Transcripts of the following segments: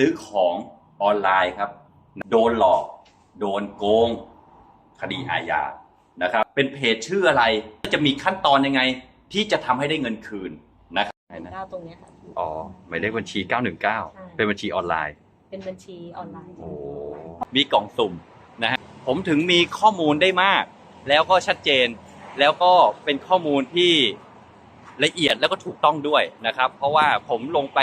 ซื้อของออนไลน์ครับ โดนหลอก โดนโกง คดีอาญานะครับ เป็นเพจชื่ออะไร จะมีขั้นตอนยังไง ที่จะทำให้ได้เงินคืนนะครับเก้าตรงเนี้ยค่ะ อ๋อหมายเลขบัญชี 919 เป็นบัญชีออนไลน์ เป็นบัญชีออนไลน์ โอ้มีกล่องสุ่มนะฮะผมถึงมีข้อมูลได้มาก แล้วก็ชัดเจน แล้วก็เป็นข้อมูลที่ละเอียดแล้วก็ถูกต้องด้วยนะครับ เพราะว่าผมลงไป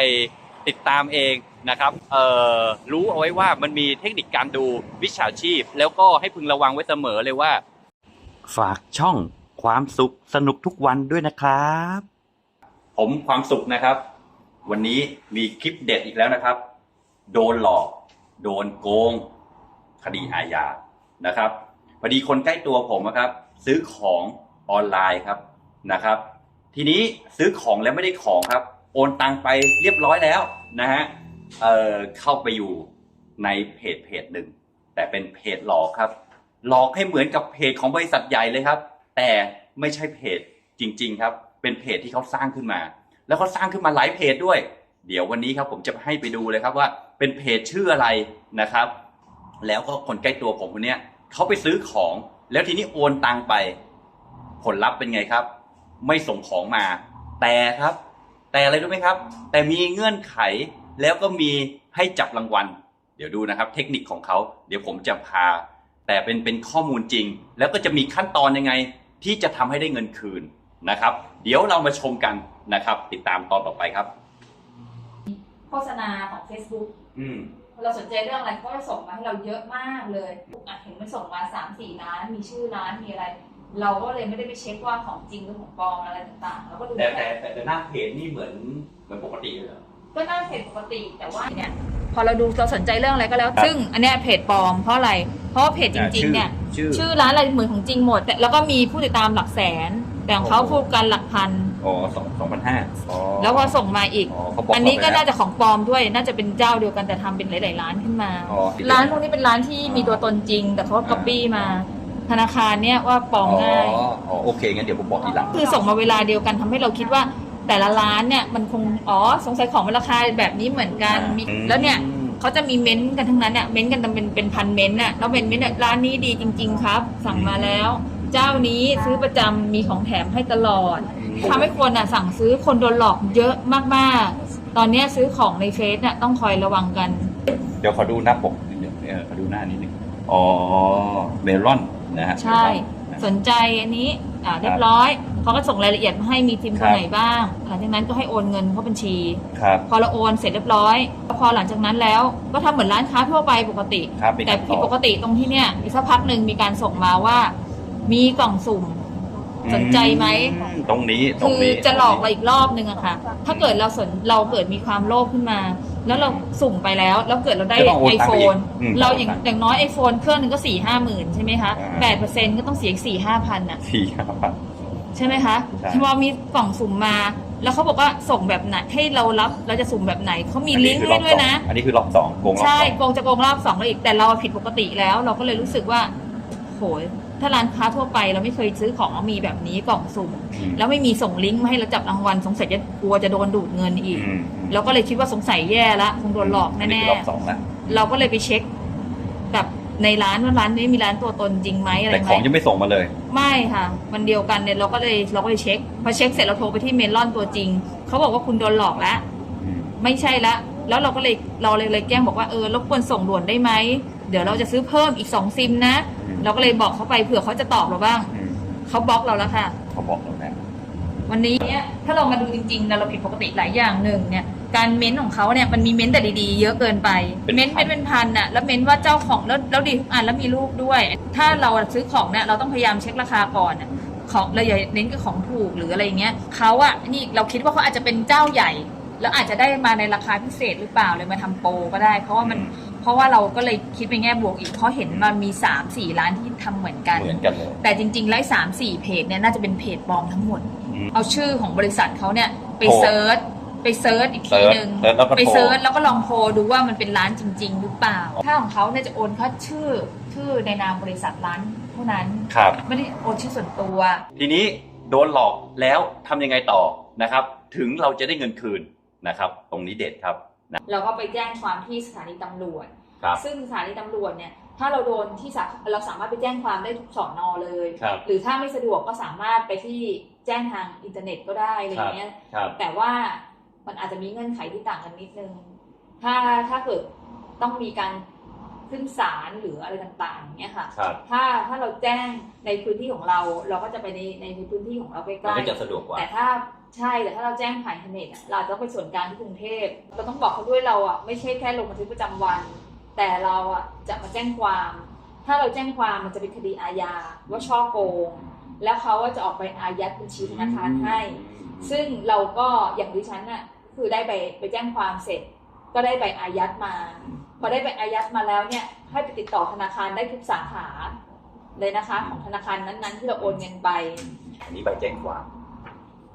ติดตามเองนะครับเอ่อรู้เอาไว้ว่ามันมีเทคนิคการดูวิชาชีพ แล้วก็ให้พึงระวังไว้เสมอเลยว่า ฝากช่องความสุขสนุกทุกวันด้วยนะครับ ผมความสุขนะครับ วันนี้มีคลิปเด็ดอีกแล้วนะครับ โดนหลอก โดนโกง คดีอาญานะครับพอดีคนใกล้ตัวผมอะครับ ซื้อของออนไลน์ครับนะครับ ทีนี้ซื้อของแล้วไม่ได้ของครับ โอนตังไปเรียบร้อยแล้วนะฮะเออเข้าไปอยู่ในเพจเพจหนึ่งแต่เป็นเพจหลอกครับ หลอกให้เหมือนกับเพจของบริษัทใหญ่เลยครับ แต่ไม่ใช่เพจจริง ๆ ครับ เป็นเพจที่เขาสร้างขึ้นมา แล้วเขาสร้างขึ้นมาหลายเพจด้วย เดี๋ยววันนี้ครับผมจะให้ไปดูเลยครับว่าเป็นเพจชื่ออะไรนะครับ แล้วก็คนใกล้ตัวผมคนเนี้ยเขาไปซื้อของ แล้วทีนี้โอนตังไป ผลลัพธ์เป็นไงครับ ไม่ส่งของมา แต่ครับ แต่อะไรรู้ไหมครับ แต่มีเงื่อนไขแล้วก็มีให้จับรางวัล เดี๋ยวดูนะครับเทคนิคของเขาเดี๋ยวผมจะพา แต่เป็นเป็นข้อมูลจริง แล้วก็จะมีขั้นตอนยังไง ที่จะทำให้ได้เงินคืนนะครับ เดี๋ยวเรามาชมกันนะครับ ติดตามตอนต่อไปครับ โฆษณาของ Facebook อืมเราสนใจเรื่องอะไรเขาจะส่งมาให้เราเยอะมากเลยอะเห็นมันส่งมาสามสี่ร้าน มีชื่อร้าน มีอะไร เราก็เลยไม่ได้ไปเช็คว่าของจริงหรือของปลอมอะไรต่างๆแล้วก็ดูแต่แค่แต่แต่แต่หน้าเพจนี่เหมือนเหมือนปกติเลยเหรอก็น่าเพจปกติแต่ว่าเนี่ยพอเราดูเราสนใจเรื่องอะไรก็แล้วครับซึ่งอันเนี้ยเพจปลอมเพราะอะไร เพราะว่าเพจจริง ๆ เนี่ย ชื่อ ชื่อร้านอะไรเหมือนของจริงหมดแต่แล้วก็มีผู้ติดตามหลักแสน แต่ของเขาโอ้โห พูดกันหลักพัน อ๋อสองสองพันห้าอ๋อแล้วพอส่งมาอีก อ๋อเขาบอกอันนี้ก็เรไปน่าแล้วจะของปลอมด้วย น่าจะเป็นเจ้าเดียวกันแต่ทำเป็นหลาย ๆ ร้านขึ้นมา อ๋อ ร้านพวกนี้เป็นร้านที่มีตัวตนจริง แต่เขาก๊อปปี้มา ธนาคารเนี่ยว่าปลอมง่ายอ๋ออ๋อโอเคงั้นเดี๋ยวผมบอกทีหลัง คือส่งมาเวลาเดียวกันทำให้เราคิดว่า แต่ละร้านเนี่ยมันคงอ๋อสงสัยของมันราคาแบบนี้เหมือนกันมีอืม แล้วเนี่ยเขาจะมีเม้นต์กันทั้งนั้นเนี่ยเม้นต์กันเป็นเป็นพันเม้นต์น่ะแล้วเป็นเม้นต์เนี่ยร้านนี้ดีจริง ๆ ครับ สั่งมาแล้ว เจ้านี้ซื้อประจำมีของแถมให้ตลอดทำให้คนอะสั่งซื้อคนโดนหลอกเยอะมากๆ ตอนเนี้ยซื้อของในเฟซน่ะต้องคอยระวังกัน เดี๋ยวขอดูหน้าปกนิดนึงเออขอดูหน้านิดนึงอ๋อเมลอน นะฮะใช่ สนใจอันนี้อ่าเรียบร้อยเขาก็ส่งรายละเอียดมาให้มีทีมคนไหนบ้างหลังจากนั้นก็ให้โอนเงินเข้าบัญชี ครับพอเราโอนเสร็จเรียบร้อย พอหลังจากนั้นแล้วก็ทำเหมือนร้านค้าทั่วไปปกติ ครับมีแต่การผิดปกติตรงที่เนี่ยอีกสักพักหนึ่งมีการส่งมาว่า มีกล่องสุ่ม สนใจไหม อื ตรงนี้ตรงคือนี้จะหลอกเราอีกรอบนึงอะค่ะ ถ้าเกิดเราสนเราเกิดมีความโลภขึ้นมา แล้วเราสุ่มไปแล้ว แล้วเกิดเราได้จะต้องโอนไอตังโฟค์ไปอีกนอืมเราอย่างอย่างน้อยไอโฟนเครื่องหนึงก็สี่ห้าหมื่นใช่ไหมคะอ่า แปดเปอร์เซ็นต์ก็ต้องเสียสี่ห้าพันอะ สี่ห้าพัน ใช่ไหมคะใช่พอมีกล่องสุ่มมา แล้วเขาบอกว่าส่งแบบไหนให้เรารับเราจะสุ่มแบบไหนเขามีลิงก์ให้ด้วยนะ อันนี้คือรอบสองโกงรอบสใช่อง โกงจะโกงรอบสองแล้วอีกแต่เราผิดปกติแล้ว เราก็เลยรู้สึกว่าโหย ถ้าร้านค้าทั่วไปเราไม่เคยซื้อของมีแบบนี้กล่องสุ่มอืม แล้วไม่มีส่งลิงก์มาให้เราจับรางวัลสงสัยจะกลัวจะโดนดูดเงินอีก อืมเราก็เลยคิดว่าสงสัยแย่ละคงโดนหลอกอันนี้แน่คือรอบสองแล้วๆเราก็เลยไปเช็คกับในร้านว่าร้านนี้มีร้านตัวตนจริงไหมอะไรแต่ไหขมองยังไม่ส่งมาเลย ไม่ค่ะวันเดียวกันเนี่ยเราก็เลยเราก็เลยเช็คพอเช็คเสร็จเราโทรไปที่เมลอนตัวจริงเขาบอกว่าคุณโดนหลอกแล้ว อืม ไม่ใช่ละ แล้วเราก็เลยเราเลยเลยแจ้งบอกว่าเออรบกวนส่งด่วนได้ไหม เดี๋ยวเราจะซื้อเพิ่มอีกสองซิมนะ อืม เราก็เลยบอกเขาไปเผื่อเขาจะตอบเราบ้าง อืมเขาบล็อกเราแล้วค่ะ เขาบอกแล้วนะวันนี้เนี่ยถ้าเรามาดูจริงๆนะเราผิดปกติหลายอย่างหนึ่งเนี่ยการเม้นต์ของเขาเนี่ยมันมีเม้นต์แต่ดีๆ เยอะเกินไปเม้นต์เป็นเป็นพันอะแล้วเม้นต์ว่าเจ้าของแล้วแล้วดีทุกอันแล้วมีรูปด้วย ถ้าเราซื้อของเนี่ยเราต้องพยายามเช็คราคาก่อนอะของเราอย่าเน้นกับของถูกหรืออะไรอย่างเงี้ยเขาอะนี่เราคิดว่าเขาอาจจะเป็นเจ้าใหญ่ แล้วอาจจะได้มาในราคาพิเศษหรือเปล่าเลยมาทำโปรก็ได้ เพราะว่ามันเพ ราะว่าเราก็เลยคิดไปแง่บวกอีก เพราะเห็นมันมี3ามสี่ร้านที่ทำเหมือนกัน เหมือนกันเลย แต่จริงๆไล่สามสี่เพจเนี่ยน่าจะเป็นเพจปลอมทั้งหมด อืม เอาชื่อของบริษัทเขาเนี่ยไปโทรเซิร์ชไปเซิร์ชอีกทีหนึ่งเซิร์ชแล้วก็โทร ไปเซิร์ชแล้วก็ลองโทรดูว่ามันเป็นร้านจริง ๆ หรือเปล่า ถ้าของเขาเนี่ยจะโอนแค่ชื่อชื่อในนามบริษัทร้านเท่านั้น ครับ ไม่ได้โอนชื่อส่วนตัว ทีนี้โดนหลอกแล้วทำยังไงต่อนะครับ ถึงเราจะได้เงินคืนนะครับ ตรงนี้เด็ดครับ เราก็ไปแจ้งความที่สถานีตำรวจ ครับซึ่งสถานีตำรวจเนี่ยถ้าเราโดนที่สาเราสามารถไปแจ้งความได้ทุกสอนอเลย ครับ หรือถ้าไม่สะดวกก็สามารถไปที่แจ้งทางอินเทอร์เน็ตก็ได้อะไรอย่างเงี้ยครับ แต่ว่ามันอาจจะมีเงื่อนไขที่ต่างกันนิดนึง ถ้าถ้าเกิดต้องมีการขึ้นศาลหรืออะไรต่างๆเนี่ยค่ะ ครับ ถ้าถ้าเราแจ้งในพื้นที่ของเราเราก็จะไปในในพื้นที่ของเราใกมันล้ก็จะสะดวกกว่าๆแต่ถ้าใช่แต่ถ้าเราแจ้งผ่านอินเทอร์เน็ตอะเราต้องไปส่วนกลางที่กรุงเทพเราต้องบอกเขาด้วยเราอะไม่ใช่แค่ลงบันทึกประจำวัน แต่เราอะจะมาแจ้งความ ถ้าเราแจ้งความมันจะเป็นคดีอาญาว่าช่อโกง แล้วเขาก็จะออกไปอายัดบัญชีธนาคารให้ ซึ่งเราก็อย่างดิฉันน่ะคือได้ไปไปแจ้งความเสร็จ ก็ได้ใบอายัดมา พอได้ใบอายัดมาแล้วเนี่ยให้ไปติดต่อธนาคารได้ทุกสาขาเลยนะคะของธนาคารนั้นๆ ที่เราโอนเงินไป อันนี้ใบแจ้งความ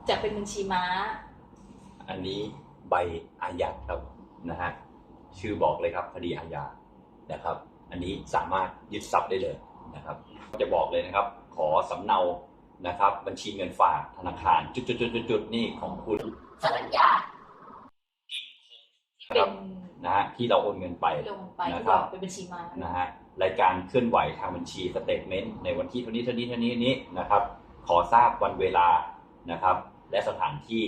จะเป็นบัญชีม้า อันนี้ใบอายัดครับนะฮะ ชื่อบอกเลยครับคดีอาญานะครับ อันนี้สามารถยึดทรัพย์ได้เลยนะครับ จะบอกเลยนะครับ ขอสำเนานะครับ บัญชีเงินฝากธนาคารจุดๆๆๆนี่ของคุณสรัญญานะคเป็รับนนะฮะที่เราโอนเงินไปที่ลงไปนะที่ครับบอกเป็นบัญชีม้านะฮะรายการเคลื่อนไหวทางบัญชีสเตทเมนต์ในวันที่เท่านี้เท่านี้เท่านี้เท่านี้นะครับ ขอทราบวันเวลานะครับ และสถานที่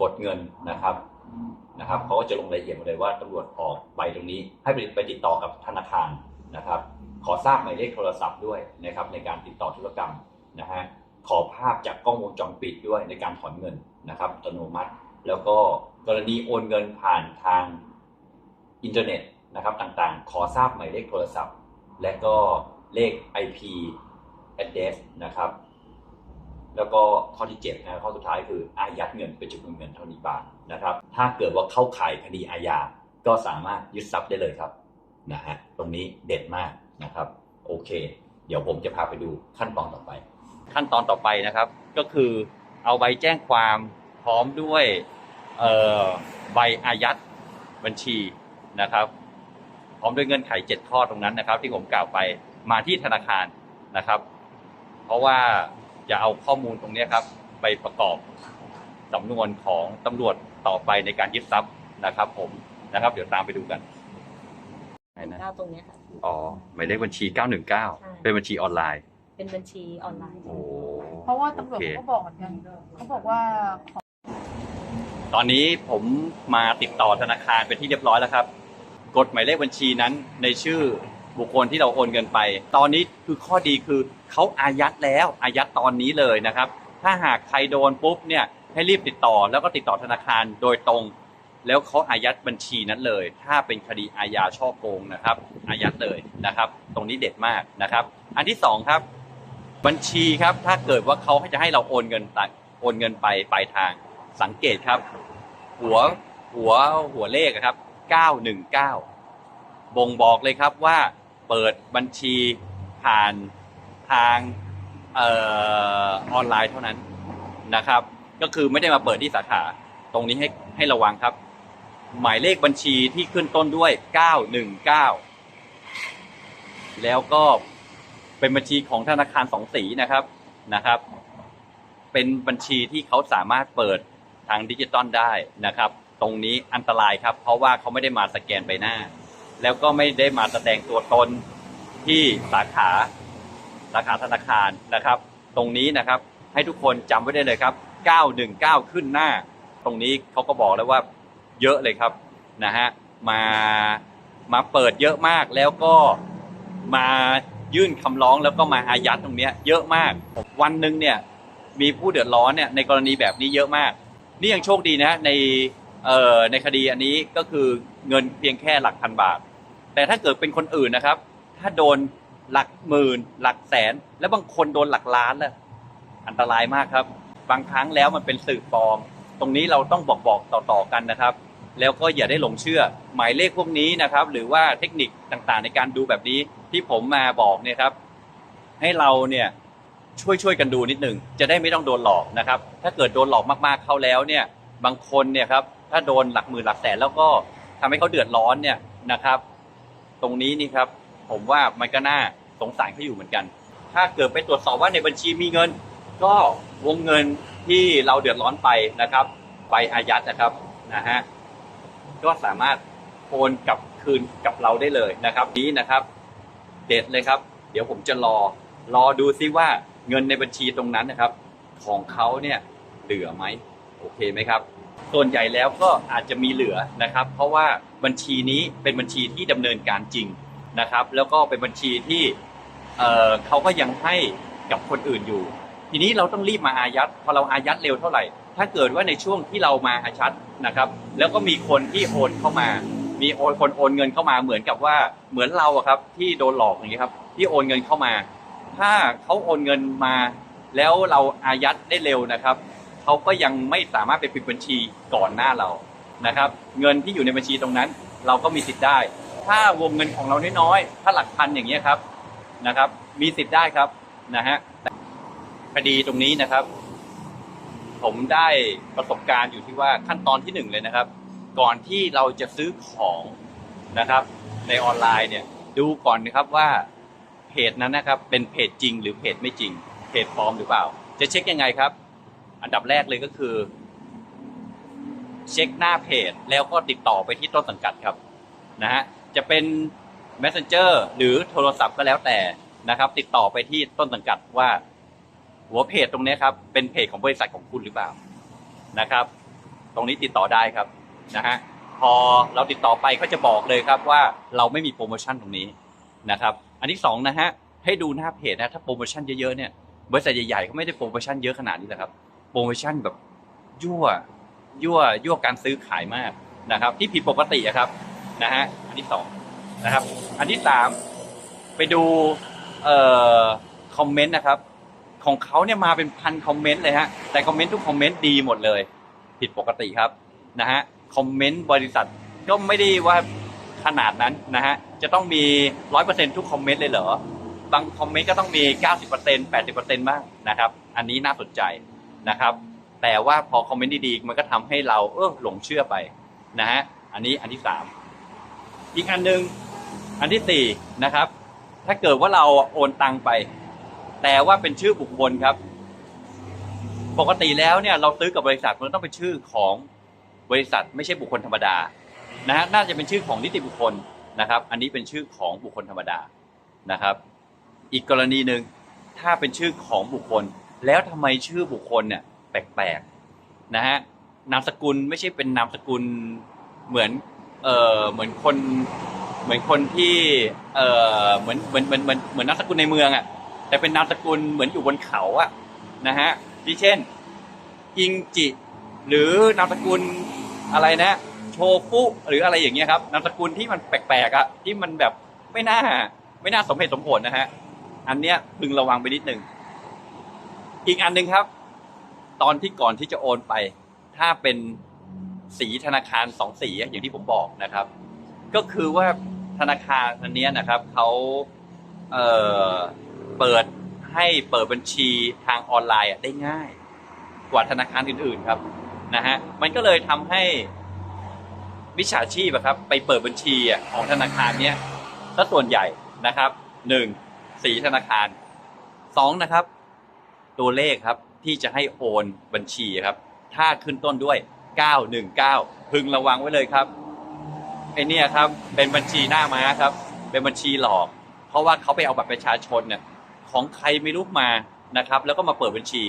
กดเงินนะครับ นะครับเขาก็จะลงรายละเอียดมดเลยว่าตำรวจออกใบตรงนี้ ให้ไปไปติดต่อกับธนาคารนะครับ ขอทราบหมายเลขโทรศัพท์ด้วยนะครับ ในการติดต่อธุรกรรมนะฮะขอภาพจากกล้องวงจรปิดด้วยในการถอนเงินนะครับอัตโนมัติ แล้วก็กรณีโอนเงินผ่านทางอินเทอร์เน็ตนะครับต่างๆ ขอทราบหมายเลขโทรศัพท์ และก็เลข IP address นะครับ แล้วก็ ข้อที่7นะข้อสุดท้ายคืออายัดเงินเป็นจำนวนเงินเท่านี้บาทนะครับ ถ้าเกิดว่าเข้าข่ายคดีอาญาก็สามารถยึดทรัพย์ได้เลยครับนะฮะตรงนี้เด็ดมากนะครับ โอเค เดี๋ยวผมจะพาไปดูขั้นตอนต่อไป ขั้นตอนต่อไปนะครับ ก็คือเอาใบแจ้งความพร้อมด้วยใบอายัดบัญชีนะครับ พร้อมด้วยเงื่อนไข 7 ข้อตรงนั้นนะครับ ที่ผมกล่าวไปมาที่ธนาคารนะครับ เพราะว่า จะเอาข้อมูลตรงเนี้ยครับ ไปประกอบสำนวนของตำรวจต่อไปในการยึดทรัพย์นะครับ ผมนะครับ เดี๋ยวตามไปดูกันไหนนะหน้าตรงเนี้ยค่ะ อ๋อหมายเลขบัญชี 919 เป็นบัญชีออนไลน์ เป็นบัญชีออนไลน์ โอ้เพราะว่าตำรวจโอเค เขาก็บอกเหมือนกันเขาบอกว่าตอนนี้ผมมาติดต่อธนาคารเป็นที่เรียบร้อยแล้วครับ กดหมายเลขบัญชีนั้นในชื่อ บุคคลที่เราโอนเงินไป ตอนนี้คือข้อดีคือเขาอายัดแล้วอายัดตอนนี้เลยนะครับ ถ้าหากใครโดนปุ๊บเนี่ยให้รีบติดต่อแล้วก็ติดต่อธนาคารโดยตรง แล้วเขาอายัดบัญชีนั้นเลย ถ้าเป็นคดีอาญาช่อโกงนะครับ อายัดเลยนะครับ ตรงนี้เด็ดมากนะครับ อันที่สองครับ บัญชีครับถ้าเกิดว่าเขาจะให้เราโอนเงินตัดโอนเงินไปปลายทางสังเกตครับ หัวหัวหัวเลขครับ 919 บ่งบอกเลยครับว่า เปิดบัญชีผ่านทางออนไลน์เท่านั้นนะครับ ก็คือไม่ได้มาเปิดที่สาขา ตรงนี้ให้ให้ระวังครับ หมายเลขบัญชีที่ขึ้นต้นด้วย 919 แล้วก็เป็นบัญชีของธนาคารสองสีนะครับนะครับ เป็นบัญชีที่เขาสามารถเปิดทางดิจิตอลได้นะครับ ตรงนี้อันตรายครับ เพราะว่าเขาไม่ได้มาสแกนใบหน้า แล้วก็ไม่ได้มาแสดงตัวตนที่สาขาสาขาธนาคารนะครับ ตรงนี้นะครับให้ทุกคนจำไว้ได้เลยครับ 919 ขึ้นหน้า ตรงนี้เขาก็บอกแล้วว่าเยอะเลยครับนะฮะมามาเปิดเยอะมากแล้วก็มายื่นคำร้องแล้วก็มาอายัดตรงเนี้ยเยอะมาก วันหนึ่งเนี่ยมีผู้เดือดร้อนเนี่ยในกรณีแบบนี้เยอะมาก นี่ยังโชคดีนะในเอ่อในคดีอันนี้ก็คือเงินเพียงแค่หลักพันบาท แต่ถ้าเกิดเป็นคนอื่นนะครับ ถ้าโดนหลักหมื่น หลักแสน และบางคนโดนหลักล้านเลยอันตรายมากครับ บางครั้งแล้วมันเป็นสื่อปลอม ตรงนี้เราต้องบอกบอกต่อๆกันนะครับ แล้วก็อย่าได้หลงเชื่อ หมายเลขพวกนี้นะครับ หรือว่าเทคนิคต่างๆ ในการดูแบบนี้ที่ผมมาบอกเนี่ยครับ ให้เราเนี่ยช่วยช่วยกันดูนิดหนึ่งจะได้ไม่ต้องโดนหลอกนะครับ ถ้าเกิดโดนหลอกมากๆเข้าแล้วเนี่ย บางคนเนี่ยครับถ้าโดนหลักหมื่นหลักแสนแล้วก็ทำให้เขาเดือดร้อนเนี่ยนะครับ ตรงนี้นี่ครับ ผมว่ามันก็น่าสงสารเขาอยู่เหมือนกัน ถ้าเกิดไปตรวจสอบว่าในบัญชีมีเงิน ก็วงเงินที่เราเดือดร้อนไปนะครับ ไปอายัดนะครับนะฮะก็สามารถโอนกลับคืนกับเราได้เลยนะครับ นี้นะครับเด็ดเลยครับ เดี๋ยวผมจะรอรอดูซิว่าเงินในบัญชีตรงนั้นนะครับ ของเขาเนี่ยเหลือไหมโอเคไหมครับ ส่วนใหญ่แล้วก็อาจจะมีเหลือนะครับ เพราะว่าบัญชีนี้เป็นบัญชีที่ดำเนินการจริงนะครับ แล้วก็เป็นบัญชีที่เเขาก็ยังให้กับคนอื่นอยู่ ทีนี้เราต้องรีบมาอายัดพอเราอายัดเร็วเท่าไหร่ ถ้าเกิดว่าในช่วงที่เรามาอายัดนะครับ แล้วก็มีคนที่โอนเข้ามา มีโอนคนโอนเงินเข้ามาเหมือนกับว่าเหมือนเราอะครับที่โดนหลอกอย่างนี้ครับที่โอนเงินเข้ามา ถ้าเขาโอนเงินมา แล้วเราอายัดได้เร็วนะครับ เขาก็ยังไม่สามารถไปปิดบัญชีก่อนหน้าเรานะครับ เงินที่อยู่ในบัญชีตรงนั้น เราก็มีสิทธิ์ได้ ถ้าวงเงินของเราน้อยๆถ้าหลักพันอย่างเงี้ยครับนะครับ มีสิทธิ์ได้ครับนะฮะคดีตรงนี้นะครับ ผมได้ประสบการณ์อยู่ที่ว่าขั้นตอนที่หนึ่งเลยนะครับ ก่อนที่เราจะซื้อของนะครับ ในออนไลน์เนี่ย ดูก่อนนะครับว่าเพจนั้นนะครับ เป็นเพจจริงหรือเพจไม่จริงเพจปลอมหรือเปล่า จะเช็คยังไงครับ อันดับแรกเลยก็คือ เช็คหน้าเพจ แล้วก็ติดต่อไปที่ต้นสังกัดครับนะฮะจะเป็น messenger หรือโทรศัพท์ก็แล้วแต่นะครับ ติดต่อไปที่ต้นสังกัดว่า หัวเพจตรงนี้ครับ เป็นเพจของบริษัทของคุณหรือเปล่านะครับ ตรงนี้ติดต่อได้ครับนะฮะพอเราติดต่อไปก็จะบอกเลยครับว่าเราไม่มีโปรโมชั่นตรงนี้นะครับ อันที่สองนะฮะให้ดูหน้าเพจนะถ้าโปรโมชั่นเยอะๆเนี่ยบริษัทใหญ่ๆเขาไม่ได้โปรโมชั่นเยอะขนาดนี้แหละครับ โปรโมชั่นแบบยั่วยั่วยั่วการซื้อขายมากนะครับ ที่ผิดปกติอะครับนะฮะอันที่สองนะครับ อันที่สามไปดูเอ่อคอมเมนต์นะครับ ของเขาเนี่ยมาเป็นพันคอมเมนต์เลยฮะแต่คอมเมนต์ทุกคอมเมนต์ดีหมดเลย ผิดปกติครับนะฮะคอมเมนต์บริษัทก็ไม่ได้ว่าขนาดนั้นนะฮะจะต้องมีร้อยเปอร์เซ็นทุกคอมเมนต์เลยเหรอบางคอมเมนต์ก็ต้องมีเก้าสิบเปอร์เซ็นแปดสิบเปอร์เซ็นบ้างนะครับ อันนี้น่าสนใจ นะครับ แต่ว่าพอคอมเมนต์ดีๆมันก็ทำให้เราเออหลงเชื่อไปนะฮะอันนี้อันที่สามอีกอันหนึ่งอันที่สี่นะครับ ถ้าเกิดว่าเราโอนตังไป แต่ว่าเป็นชื่อบุคคลครับ ปกติแล้วเนี่ยเราซื้อกับบริษัทมันต้องเป็นชื่อของบริษัทไม่ใช่บุคคลธรรมดานะฮะน่าจะเป็นชื่อของนิติบุคคลนะครับ อันนี้เป็นชื่อของบุคคลธรรมดานะครับ อีกกรณีหนึ่งถ้าเป็นชื่อของบุคคล แล้วทำไมชื่อบุคคลเนี่ยแปลกๆนะฮะนามสกุลไม่ใช่เป็นนามสกุลเหมือนเออเหมือนคนเหมือนคนที่เออเหมือนเหมือนเหมือนเหมือนเหมือนนามสกุลในเมืองอะแต่เป็นนามสกุลเหมือนอยู่บนเขาอะนะฮะที่เช่น อิงจิ หรือนามสกุลอะไรนะโชฟุหรืออะไรอย่างเงี้ยครับนามสกุลที่มันแปลกๆอะที่มันแบบไม่น่าไม่น่าสมเหตุสมผลนะฮะอันเนี้ยพึงระวังไปนิดหนึ่ง อีกอันหนึ่งครับ ตอนที่ก่อนที่จะโอนไป ถ้าเป็นสีธนาคารสองสีอย่างที่ผมบอกนะครับ ก็คือว่าธนาคารอันนี้นะครับเขาเเปิดให้เปิดบัญชีทางออนไลน์ได้ง่าย กว่าธนาคารอื่นๆครับนะฮะมันก็เลยทำให้วิชาชีพอะครับ ไปเปิดบัญชีอะของธนาคารเนี้ยซะส่วนใหญ่นะครับหนึ่งสีธนาคารสองนะครับ ตัวเลขครับที่จะให้โอนบัญชีครับ ถ้าขึ้นต้นด้วย 919 พึงระวังไว้เลยครับไอเนี่ยครับเป็นบัญชีหน้าม้าครับ เป็นบัญชีหลอก เพราะว่าเขาไปเอาบัตรประชาชนเนี่ยของใครไม่รู้มานะครับ แล้วก็มาเปิดบัญชี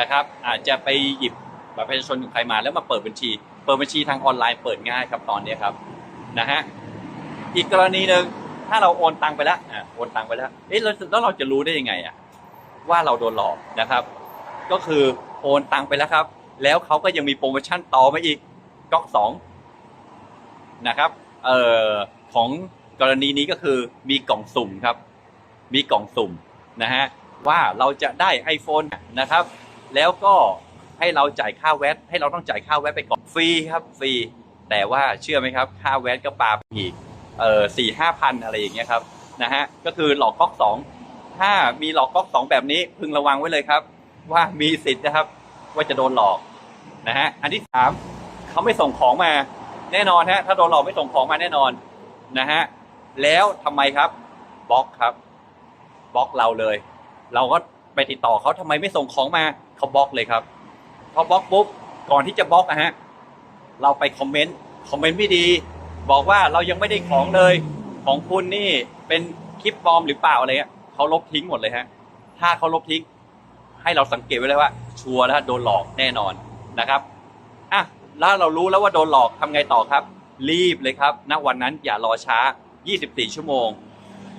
นะครับ อาจจะไปหยิบบัตรประชาชนของใครมาแล้วมาเปิดบัญชี เปิดบัญชีทางออนไลน์เปิดง่ายครับตอนนี้ครับนะฮะอีกกรณีหนึ่งถ้าเราโอนตังไปแล้วอะโอนตังไปแล้วเอ๊ะแล้วแล้วเราจะรู้ได้ยังไงอะ ว่าเราโดนหลอกนะครับ ก็คือโอนตังไปแล้วครับ แล้วเขาก็ยังมีโปรโมชั่นต่อมาอีกก๊อกสองนะครับเอ่อของกรณีนี้ก็คือมีกล่องสุ่มครับ มีกล่องสุ่มนะฮะว่าเราจะได้ iPhone นะครับ แล้วก็ให้เราจ่ายค่าแวตให้เราต้องจ่ายค่าแวตไปก่อนฟรีครับฟรีแต่ว่าเชื่อไหมครับ ค่าแวตก็ปาไปอีกเอ่อสี่ห้าพันอะไรอย่างเงี้ยครับนะฮะก็คือหลอกก๊อกสอง ถ้ามีหลอกก๊อกสองแบบนี้พึงระวังไว้เลยครับ ว่ามีสิทธิ์นะครับ ว่าจะโดนหลอกนะฮะอันที่สามเขาไม่ส่งของมาแน่นอนฮะถ้าโดนหลอกไม่ส่งของมาแน่นอนนะฮะแล้วทำไมครับบล็อกครับบล็อกเราเลย เราก็ไปติดต่อเขาทำไมไม่ส่งของมาเขาบล็อกเลยครับพอบล็อกปุ๊บก่อนที่จะบล็อกนะฮะเราไปคอมเมนต์คอมเมนต์ไม่ดี บอกว่าเรายังไม่ได้ของเลย ของคุณนี่เป็นคลิปปลอมหรือเปล่าอะไรเงี้ย เขาลบทิ้งหมดเลยฮะ ถ้าเขาลบทิ้ง ให้เราสังเกตไว้เลยว่า ชัวร์แล้วโดนหลอกแน่นอนนะครับอะแล้วเรารู้แล้วว่าโดนหลอกทำไงต่อครับ รีบเลยครับณวันนั้นอย่ารอช้า 24 ชั่วโมง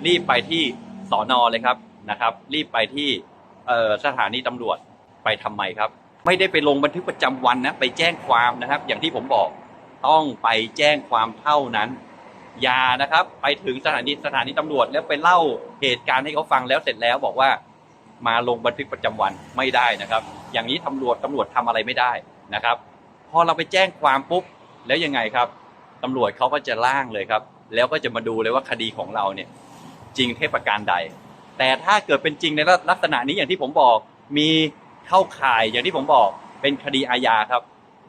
รีบไปที่สอนอเลยครับนะครับ รีบไปที่สถานีตำรวจไปทำไมครับ ไม่ได้ไปลงบันทึกประจำวันนะไปแจ้งความนะครับ อย่างที่ผมบอกต้องไปแจ้งความเท่านั้น ยานะครับ ไปถึงสถานีสถานีตำรวจแล้วไปเล่าเหตุการณ์ให้เขาฟังแล้วเสร็จแล้วบอกว่ามาลงบันทึกประจำวันไม่ได้นะครับ อย่างนี้ตำรวจตำรวจทำอะไรไม่ได้นะครับ พอเราไปแจ้งความปุ๊บแล้วยังไงครับตำรวจเขาก็จะล่างเลยครับ แล้วก็จะมาดูเลยว่าคดีของเราเนี่ยจริงเทพประการใด แต่ถ้าเกิดเป็นจริงในลักษณะนี้อย่างที่ผมบอกมีเข้าข่ายอย่างที่ผมบอกเป็นคดีอาญาครับ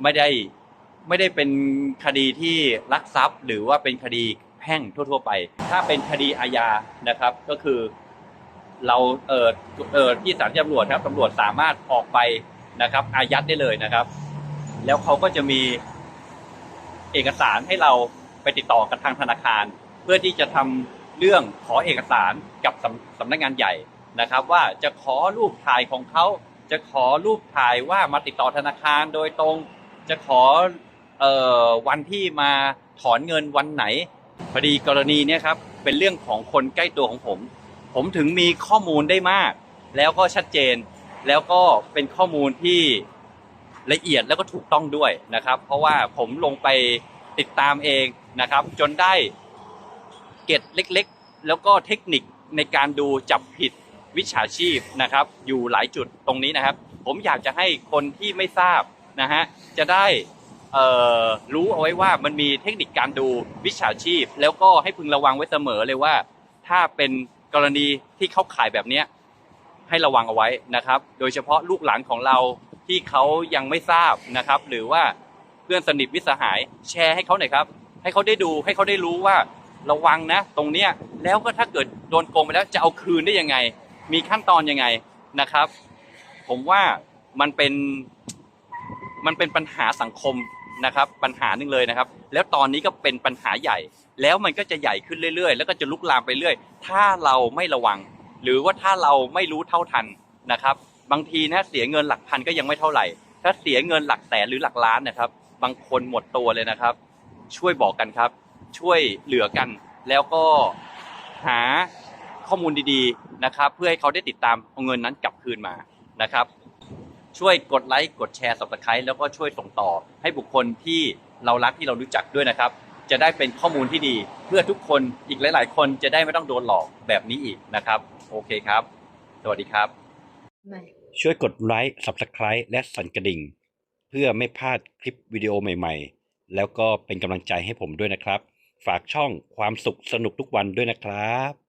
ไม่ได้ ไม่ได้เป็นคดีที่ลักทรัพย์ หรือว่าเป็นคดีแพ่งทั่ว ๆ ไป ถ้าเป็นคดีอาญานะครับ ก็คือเราเออเออที่ศาลตำรวจครับตำรวจสามารถออกไปนะครับอายัดได้เลยนะครับ แล้วเขาก็จะมีเอกสารให้เราไปติดต่อกับทางธนาคาร เพื่อที่จะทำเรื่องขอเอกสารกับสำสำนักงานใหญ่นะครับ ว่าจะขอรูปถ่ายของเขาจะขอรูปถ่ายว่ามาติดต่อธนาคารโดยตรง จะขอ เอ่อวันที่มาถอนเงินวันไหนพอดีกรณีเนี้ยครับเป็นเรื่องของคนใกล้ตัวของผม ผมถึงมีข้อมูลได้มาก แล้วก็ชัดเจน แล้วก็เป็นข้อมูลที่ละเอียดแล้วก็ถูกต้องด้วยนะครับ เพราะว่าผมลงไปติดตามเองนะครับ จนได้เก็ดเล็กๆ แล้วก็เทคนิคในการดูจับผิดวิชาชีพนะครับ อยู่หลายจุดตรงนี้นะครับ ผมอยากจะให้คนที่ไม่ทราบนะฮะจะได้ รู้เอาไว้ว่ามันมีเทคนิคการดูวิชาชีพ แล้วก็ให้พึงระวังไว้เสมอเลยว่า ถ้าเป็นกรณีที่เขาขายแบบเนี้ยให้ระวังเอาไว้นะครับ โดยเฉพาะลูกหลานของเราที่เขายังไม่ทราบนะครับ หรือว่าเพื่อนสนิทวิสหายแชร์ให้เขาหน่อยครับ ให้เขาได้ดูให้เขาได้รู้ว่าระวังนะ ตรงเนี้ยแล้วก็ถ้าเกิดโดนโกงไปแล้วจะเอาคืนได้ยังไง มีขั้นตอนยังไงนะครับ ผมว่ามันเป็นมันเป็นปัญหาสังคม นะครับปัญหาหนึ่งเลยนะครับ แล้วตอนนี้ก็เป็นปัญหาใหญ่ แล้วมันก็จะใหญ่ขึ้นเรื่อยๆ แล้วก็จะลุกลามไปเรื่อย ถ้าเราไม่ระวัง หรือว่าถ้าเราไม่รู้เท่าทันนะครับ บางทีนะเสียเงินหลักพันก็ยังไม่เท่าไหร่ ถ้าเสียเงินหลักแสนหรือหลักล้านนะครับ บางคนหมดตัวเลยนะครับ ช่วยบอกกันครับ ช่วยเหลือกัน แล้วก็หาข้อมูลดีๆนะครับ เพื่อให้เขาได้ติดตามเอาเงินนั้นกลับคืนมานะครับ ช่วยกดไลค์กดแชร์ subscribe แล้วก็ช่วยส่งต่อ ให้บุคคลที่เรารักที่เรารู้จักด้วยนะครับ จะได้เป็นข้อมูลที่ดี เพื่อทุกคนอีกหลาย ๆ คนจะได้ไม่ต้องโดนหลอกแบบนี้อีกนะครับ โอเคครับ สวัสดีครับ ช่วยกดไลค์ Subscribe และสั่นกระดิ่ง เพื่อไม่พลาดคลิปวิดีโอใหม่ ๆ แล้วก็เป็นกำลังใจให้ผมด้วยนะครับ ฝากช่องความสุขสนุกทุกวันด้วยนะครับ